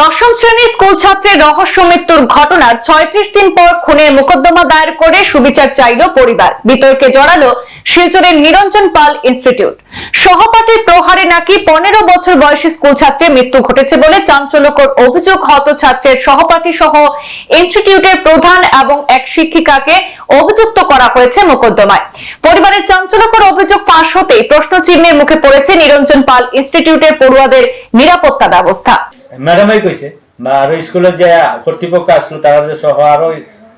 দশম শ্রেণির স্কুল ছাত্রের রহস্য মৃত্যুর ঘটনার ছয়ত্রিশ দিন পর খুনের মোকদ্দমা দায়ের করে সুবিচার চাইল পরিবার। বিতর্কে জড়ালো শিলচরের নিরঞ্জন পাল ইনস্টিটিউট। সহপাঠীর প্রহারে নাকি পনেরো বছর বয়সী স্কুল ছাত্রের মৃত্যু ঘটেছে বলে চাঞ্চল্যকর অভিযোগ হত ছাত্রের সহপাঠী সহ ইনস্টিটিউটের প্রধান এবং এক শিক্ষিকাকে অভিযুক্ত করা হয়েছে মোকদ্দমায়। পরিবারের চাঞ্চল্যকর অভিযোগ ফাঁস হতেই প্রশ্ন চিহ্নের মুখে পড়েছে নিরঞ্জন পাল ইনস্টিটিউটের পড়ুয়াদের নিরাপত্তা ব্যবস্থা। ম্যাডামই কইছে আর স্কুলে যে কর্তৃপক্ষ আসলো তারা যে সহ আরও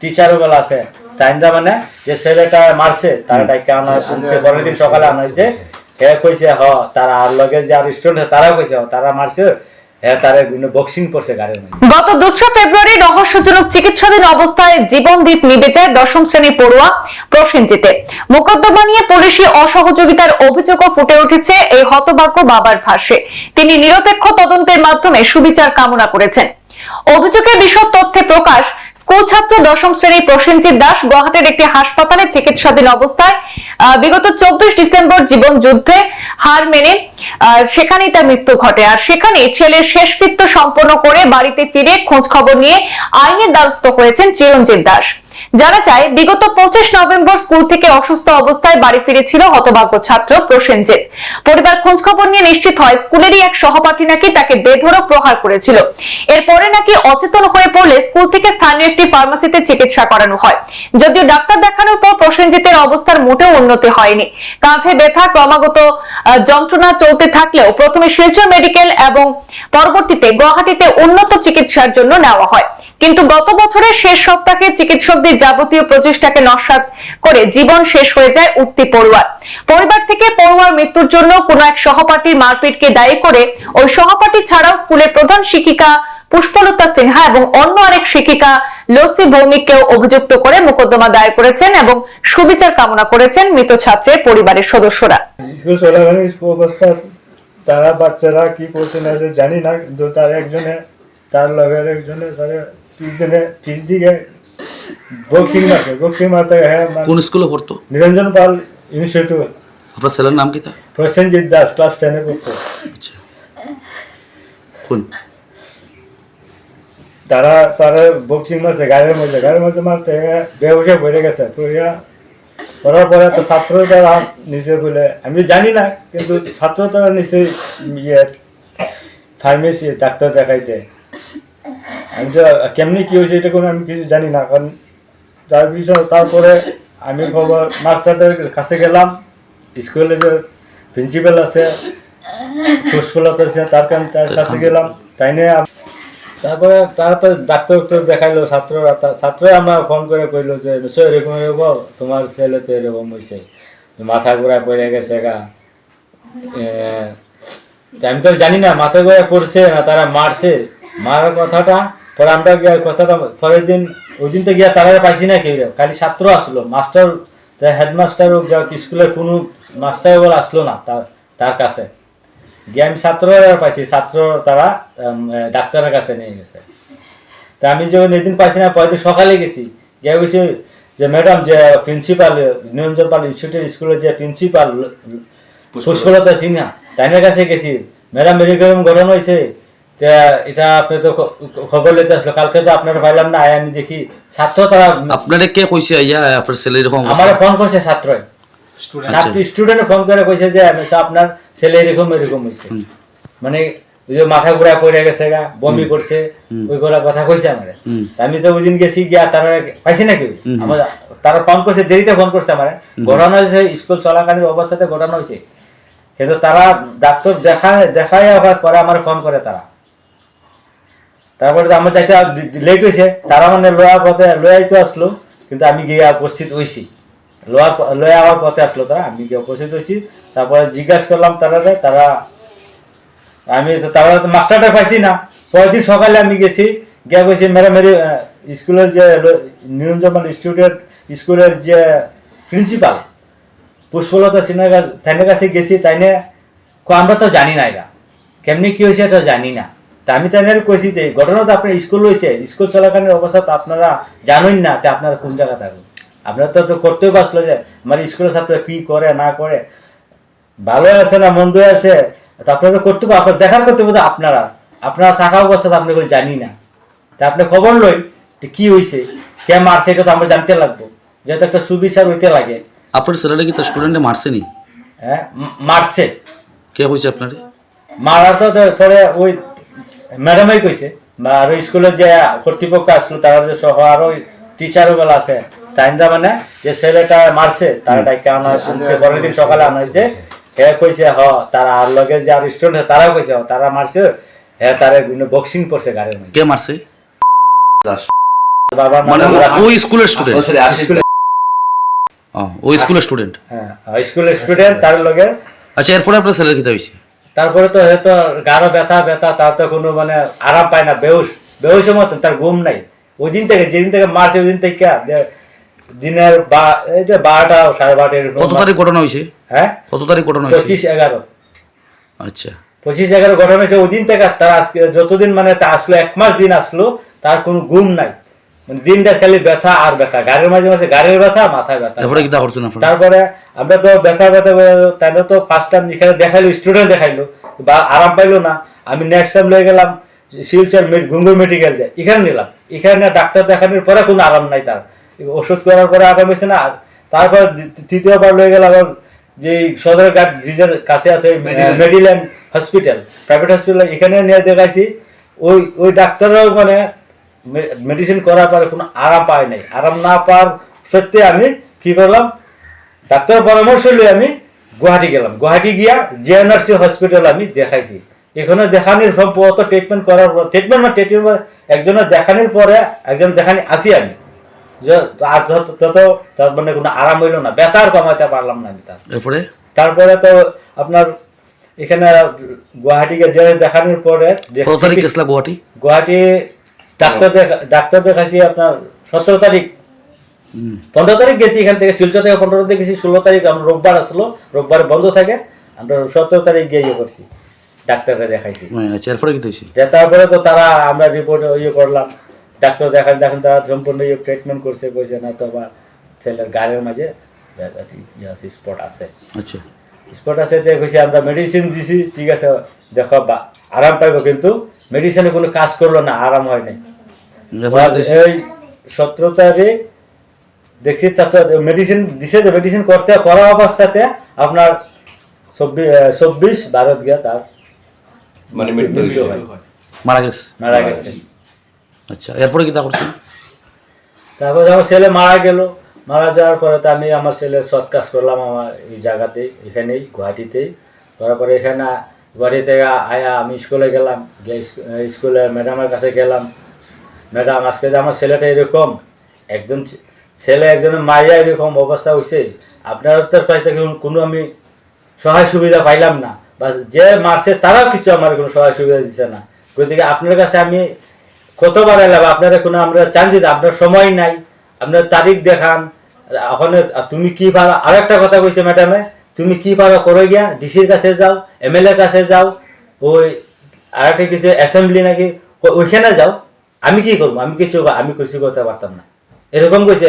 টিচারগুলো আছে তাইনরা মানে যে ছেলেটা মারছে তারা ডাইকে আনা শুনছে পরের দিন সকালে আনা হয়েছে হে কইছে হ তারা আর লগে যে আর স্টুডেন্ট তারাও কইছে তারা মারছে গত দোসরা ফেব্রুয়ারি রহস্যজনক চিকিৎসাধীন অবস্থায় জীবন দ্বীপ নিবে যায় দশম শ্রেণির পড়ুয়া প্রসেনজিতে। মোকদ্দমা নিয়ে পুলিশি অসহযোগিতার অভিযোগও ফুটে উঠেছে এই হতভাগ্য বাবার ভাষ্যে তিনি নিরপেক্ষ তদন্তের মাধ্যমে সুবিচার কামনা করেছেন। অভিযোগের বিশদ তথ্যে প্রকাশ, স্কুল ছাত্র দশম শ্রেণির প্রসেনজিৎ দাস গুয়াহাটির একটি হাসপাতালে চিকিৎসাধীন অবস্থায় বিগত চব্বিশ ডিসেম্বর জীবন যুদ্ধে হার মেনে সেখানেই তার মৃত্যু ঘটে। আর সেখানে ছেলের শেষকৃত্য সম্পন্ন করে বাড়িতে ফিরে খোঁজ খবর নিয়ে আইনের দ্বারস্থ হয়েছেন চিরঞ্জিত দাস। জানা যায় বিগত পঁচিশ নভেম্বর স্কুল থেকে অসুস্থ অবস্থায় বাড়ি ফিরেছিল হতভাগ্য ছাত্র প্রসেনজিৎ। পরিবার খোঁজ খবর নিয়ে নিশ্চিত হয় স্কুলেরই এক সহপাঠী নাকি তাকে বেধড়ক প্রহার করেছিল। এরপরে নাকি অচেতন হয়ে পড়লে স্কুল থেকে স্থানীয় একটি ফার্মাসিতে চিকিৎসা করানো হয়। যদিও ডাক্তার দেখানোর পর প্রসেনজিতের অবস্থার মোটেও উন্নতি হয়নি। কাঁধে ব্যথা, ক্রমাগত যন্ত্রণা চলতে থাকলেও প্রথমে শিলচর মেডিকেল এবং পরবর্তীতে গুয়াহাটিতে উন্নত চিকিৎসার জন্য নেওয়া হয়। কিন্তু গত বছরের শেষ সপ্তাহে চিকিৎসকদের যাবতীয় প্রচেষ্টাকে নস্বাত করে জীবন শেষ হয়ে যায় উঠতি পড়ুয়ার। পরিবার থেকে পড়ুয়ার মৃত্যুর জন্য কোনো এক সহপাঠীর মারপিটকে দায়ী করে ওই সহপাঠী ছাড়াও স্কুলের প্রধান শিক্ষিকা পুষ্পলতা সিনহা এবং অন্য আরেক শিক্ষিকা লসি ভৌমিককেও অভিযুক্ত করে মোকদ্দমা দায়ের করেছেন এবং সুবিচার কামনা করেছেন মৃত ছাত্রের পরিবারের সদস্যরা। তারা বাচ্চারা কি করছে না জানি না তার একজনে, তার লগের একজনে, তারা ফিস দিনে ফিস দিকে বক্সিং মারছে বক্সিং মারতে হ্যাঁ মানে কোন স্কুলে পড়তো? নিরঞ্জন পাল ইনস্টিটিউট আপনার ছেলের নাম কি তা প্রসেনজিৎ দাস ক্লাস টেনে পড়তো। আচ্ছা। কোন? তারা তারা বক্সিং মারছে গাড়ির মধ্যে গাড়ির মধ্যে মারতে বেহুশে পড়ে গেছে পড়িয়া। পড়ার পরে তো ছাত্র তারা নিচে বলে আমি জানি না কিন্তু ছাত্র তারা নিচে ইয়ে ফার্মেসি ডাক্তার দেখাইতে। আমি তো কেমনি কি হয়েছে এটা কোনো আমি কিছু জানি না কারণ তার পিছনে তারপরে আমি খবর মাস্টারদের কাছে গেলাম স্কুলে যে প্রিন্সিপাল আছে পুষ্পলতা আছে তার তার কাছে গেলাম তাই নিয়ে তারপরে তারা তো ডাক্তার ডাক্তার দেখাইলো ছাত্ররা ছাত্রই আমার ফোন করে কইলো যে নিশ্চয় এরকম এরকম তোমার ছেলে তো এরকম হয়েছে মাথা ঘোরা পড়ে গেছে গা। আমি তো জানি না মাথা ঘোরা পড়ছে না তারা মারছে। মারার কথাটা পরে আমরা গিয়া কথাটা পরের দিন ওই দিন তো গিয়া তারা পাইছি না কেউ খালি ছাত্র আসলো মাস্টার হেডমাস্টার হোক যা স্কুলের কোনো মাস্টার বলে আসলো না তার তার কাছে। গিয়ে আমি ছাত্ররা পাইছি ছাত্র তারা ডাক্তারের কাছে নিয়ে গেছে। তা আমি যখন এদিন পাইছি না পরের দিন সকালে গেছি গিয়ে গেছি যে ম্যাডাম যে প্রিন্সিপাল নিরঞ্জন পাল ইনস্টিটিউটের স্কুলের যে প্রিন্সিপাল পুষ্পলতা। সিনহা তাইনের কাছে গেছি। ম্যাডাম এরকম ঘটনা হয়েছে তা এটা আপনি তো খবর লেতে আসলো। কালকে তো আপনারা পাইলাম না আমি দেখি। ছাত্র তারা আপনারে কে কইছে ইয়া আপনার ছেলে এরকম আমার ফোন করছে ছাত্রই। ছাত্র স্টুডেন্ট ফোন করে কইছে যে আমি আপনার ছেলে এরকম এরকম হয়েছে মানে যে মাথা ঘুরা পড়ে গেছে গা বমি করছে ওই গুলা কথা কইছে আমার। আমি তো ওই দিন গেছি গিয়া তারা পাইছি নাকি? আমার তারা ফোন করছে দেরিতে ফোন করছে আমার। ঘটনা হয়েছে স্কুল চলাকালীন অবস্থাতে ঘটনা হয়েছে কিন্তু তারা ডাক্তার দেখা দেখাই আবার পরে আমার ফোন করে তারা। তারপরে আমার যাইতে লেট হয়েছে তারা মানে লোয়া পথে, লয়াই তো আসলো, কিন্তু আমি গিয়ে উপস্থিত হয়েছি লোয়ার লয়া আমার পথে আসলো তারা, আমি গিয়ে উপস্থিত হয়েছি তারপরে জিজ্ঞাসা করলাম তারা তারা, আমি তো তারা তো মাস্টারটা পাইছি না। পরের দিন সকালে আমি গেছি, গিয়ে কইছি ম্যাডাম মেরি স্কুলের যে নিরঞ্জন ইনস্টিটিউটের স্কুলের যে প্রিন্সিপাল, পুষ্পলতা সিনহার কাছে তাইনের কাছে গেছি, তাইনে আমরা তো জানি না এটা কেমনি কি হয়েছে এটা জানি না। তা আমি তাইনের কইছি যে ঘটনা তো আপনার স্কুল হয়েছে স্কুল চলাকালীন অবস্থা তো আপনারা জানেন না তে আপনারা কোন জায়গা থাকুন। আপনারা তো তো করতেও পারছিল যে আমার স্কুলের ছাত্র কি করে না করে? ভালো আছে না মন্দ আছে? তা আপনারা তো করতে আপনার দেখার করতে পারতো আপনারা। আপনারা থাকা অবস্থাতে আপনি কোনো জানি না। তা আপনি খবর লই কি হয়েছে কে মারছে এটা তো আমরা জানতে লাগবো। যেহেতু একটা সুবিচার হইতে লাগে। আপনার ছেলেটা কি তার স্টুডেন্টে মারছেনি হ্যাঁ মারছে। কে কইছে আপনার? মারার তো তো পরে ওই ম্যাডামই কইছে বা- আর স্কুলে যে কর্তৃপক্ষ আসলো তারা যে সহ আরও টিচারও বেলা আছে। তাইনরা মানে যে ছেলেটা মারছে তারা ডাইকে আনা শুনছে পরের দিন সকালে আনা হয়েছে হে কইছে হ তারা আর লগে যে আর স্টুডেন্ট তারাও কইছে হ তারা মারছে হ্যাঁ তারা বক্সিং করছে গাড়ির মধ্যে কে মারছে বাবার মানে ও-। ওই স্কুলের স্টুডেন্ট স্কুলে- ওই স্কুলের স্টুডেন্ট হ্যাঁ স্কুলের স্টুডেন্ট তার লগে আচ্ছা এরপরে আপনার ছেলের কিতা হয়েছে তারপরে তো হয়তো গাঢ় ব্যথা ব্যথা তার তো কোনো মানে আরাম পায় না বেহুশ। বেহুশের মতন তার ঘুম নাই। ওই দিন থেকে যেদিন থেকে মারছে ওই দিন থেকে দিনের বা এই যে বারোটা সাড়ে বারোটা এরকম কত তারিখ ঘটনা হয়েছে? হ্যাঁ? কত তারিখ ঘটনা হয়েছে? পঁচিশ এগারো। আচ্ছা। পঁচিশ এগারো ঘটনা হয়েছে ওই দিন থেকে তার আজকে যতদিন মানে তা আসলো এক মাস দিন আসলো তার কোনো ঘুম নাই। মানে দিনটা খালি ব্যথা আর ব্যথা। গাড়ির মাঝে মাঝে গাড়ির ব্যথা মাথায় ব্যথা। তারপরে আমরা তো ব্যথা ব্যথা তাহলে তো ফার্স্ট টাইম এখানে দেখাইলো স্টুডেন্ট দেখাইলো বা আরাম পাইলো না। আমি নেক্সট টাইম লয়ে গেলাম শিলচর গুঙ্গুর মেডিকেল যায় এখানে নিলাম। এখানে ডাক্তার দেখানোর পরে কোনো আরাম নাই তার। ওষুধ করার পরে আরাম হয়েছে না তারপর তৃতীয়বার লয়ে গেলাম আবার যে সদর ঘাট ব্রিজের কাছে আছে মেডিল্যান্ড হসপিটাল প্রাইভেট হসপিটাল এখানে নিয়ে দেখাইছি। ওই ওই ডাক্তাররাও মানে মেডিসিন করার পরে কোনো আরাম পায় নাই। আরাম না পাওয়ার সত্যি আমি কি করলাম ডাক্তার পরামর্শ নিয়ে আমি গুয়াহাটি গেলাম। গুয়াহাটি গিয়া জিএনআরসি হসপিটাল আমি দেখাইছি। এখানে দেখানোর সম্ভবত ট্রিটমেন্ট করার পর ট্রিটমেন্ট না ট্রিটমেন্ট একজনের দেখানোর পরে একজন দেখানি আসি আমি। যত তত তার মানে কোনো আরাম হইল না। আর কমাইতে পারলাম না আমি তার। এরপরে? তারপরে তো আপনার এখানে গুয়াহাটিকে যে দেখানোর পরে গুয়াহাটি? গুয়াহাটি ডাক্তার দেখা ডাক্তার দেখাচ্ছি আপনার সতেরো তারিখ। পনেরো তারিখ গেছি এখান থেকে শিলচর থেকে পনেরো তারিখ গেছি ষোলো তারিখ আমরা রোববার আসলো রোববার বন্ধ থাকে আমরা সতেরো তারিখ গিয়ে ইয়ে করছি ডাক্তারকে দেখাইছি। হ্যাঁ, আচ্ছা এরপরে কিতা হয়েছে? তারপরে তো তারা আমরা রিপোর্ট ইয়ে করলাম ডাক্তার দেখান দেখেন তারা সম্পূর্ণ ইয়ে ট্রিটমেন্ট করছে কইছে না তো আমার ছেলের গাড়ির মাঝে স্পট আছে আচ্ছা। স্পট আছে কইছে আমরা মেডিসিন দিছি ঠিক আছে দেখো বা আরাম পাইবো কিন্তু। মেডিসিনে কোনো কাজ করল না আরাম হয় নাই। এই সতেরো তারিখ দেখছি তা তো মেডিসিন দিছে যে মেডিসিন করতে করা অবস্থাতে আপনার চব্বিশ চব্বিশ ভারত গিয়া তার মানে মৃত্যু হয়। মারা গেছে? মারা গেছে। আচ্ছা এরপরে কিতা করছেন তারপর আমার ছেলে মারা গেল। মারা যাওয়ার পরে তো আমি আমার ছেলের সৎ কাজ করলাম আমার এই জায়গাতেই এখানেই গুয়াহাটিতেই। করার পরে এখানে গুয়াহাটি থেকে আয়া আমি স্কুলে গেলাম, গিয়ে স্কুলে ম্যাডামের কাছে গেলাম। ম্যাডাম, আজকে যে আমার ছেলেটা এরকম, একজন ছেলে একজনের মাইয়া এরকম অবস্থা হয়েছে আপনার তো পাইতে কোনো- আমি সহায় সুবিধা পাইলাম না। বা যে মারছে তারাও কিছু আমার কোনো সহায় সুবিধা দিচ্ছে না। গতিকে আপনার কাছে আমি কতবার এলাম আপনারা কোনো আমরা চান্সি আপনার সময় নাই। আপনার তারিখ দেখান। ওখানে তুমি কি আর একটা কথা কইছে ম্যাডামে? তুমি কি পারো করে গিয়া ডিসির কাছে যাও এমএলএ কাছে যাও ওই আর একটা কিছু অ্যাসেম্বলি নাকি ওইখানে যাও। আমি কি করব? আমি কিছু আমি কিছু করতে পারতাম না। এরকম কইছে?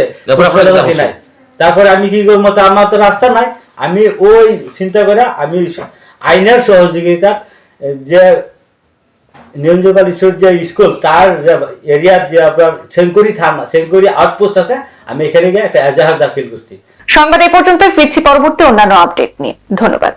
নাই। তারপরে আমি কি করব? তো আমার তো রাস্তা নাই। আমি ওই চিন্তা করে আমি আইনের সহযোগিতা যে নিরঞ্জনপাল ঈশ্বর যে স্কুল তার যে এরিয়ার যে আপনার সেঙ্কুরি থানা সেঙ্কুরি আউটপোস্ট আছে আমি এখানে গিয়ে একটা এজাহার দাখিল করছি। সংবাদ এই পর্যন্ত ফিরছি পরবর্তী অন্যান্য আপডেট নিয়ে। ধন্যবাদ।